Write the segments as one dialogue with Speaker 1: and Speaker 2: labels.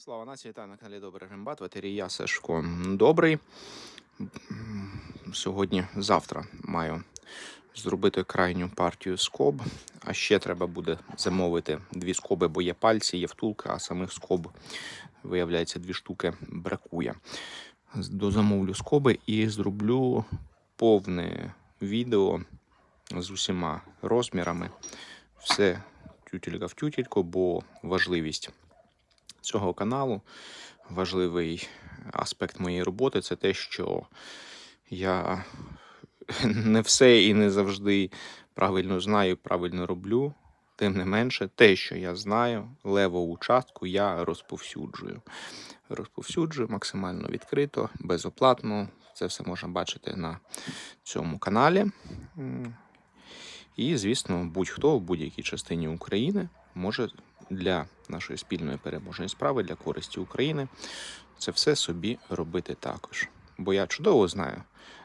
Speaker 1: Слава нації, вітаю на каналі Добрий Рембат, ветері я Сашко Добрий. Сьогодні, завтра маю зробити крайню партію скоб. А ще треба буде замовити дві скоби, бо є пальці, є втулка, а самих скоб, виявляється, дві штуки бракує. Дозамовлю скоби і зроблю повне відео з усіма розмірами. Все тютелька в тютельку, бо важливість цього каналу. Важливий аспект моєї роботи це те, що я не все і не завжди правильно знаю, правильно роблю. Тим не менше, те, що я знаю, левову частку я розповсюджую. Розповсюджую максимально відкрито, безоплатно. Це все можна бачити на цьому каналі. І, звісно, будь-хто в будь-якій частині України може для нашої спільної переможної справи, для користі України, це все собі робити також. Бо я чудово знаю,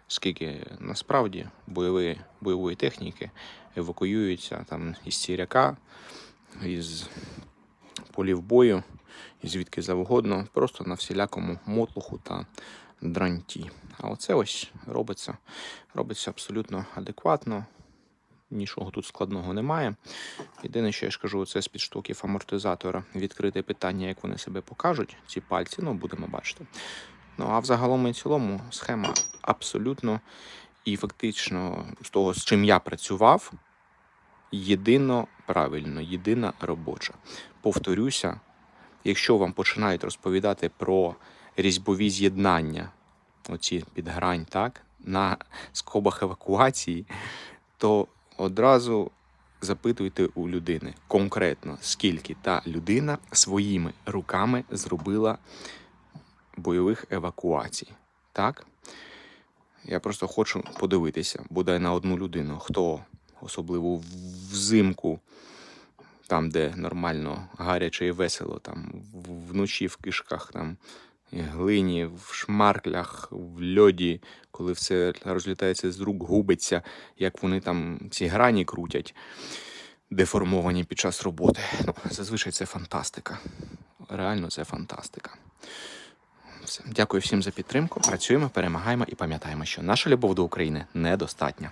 Speaker 1: скільки насправді бойової, бойової техніки евакуюються там із Сіряка, із полів бою, і звідки завгодно, просто на всілякому мотлуху та дранті. А оце ось робиться, робиться абсолютно адекватно. Нічого тут складного немає. Єдине, що я ж кажу, це з підштоків амортизатора відкрите питання, як вони себе покажуть, ці пальці, ну будемо бачити. Ну а взагалом і цілому схема абсолютно і фактично з того, з чим я працював, єдино правильно, єдина робоча. Повторюся, якщо вам починають розповідати про різьбові з'єднання, оці підгрань, так, на скобах евакуації, то одразу запитуйте у людини конкретно, скільки та людина своїми руками зробила бойових евакуацій. Так? Я просто хочу подивитися, бодай на одну людину, хто особливо взимку, там, де нормально гаряче і весело, там вночі в кишках, там глині, в шмарклях, в льоді, коли все розлітається з рук, губиться, як вони там ці грані крутять, деформовані під час роботи. Ну, зазвичай це фантастика. Реально, це фантастика. Все. Дякую всім за підтримку. Працюємо, перемагаємо і пам'ятаємо, що наша любов до України недостатня.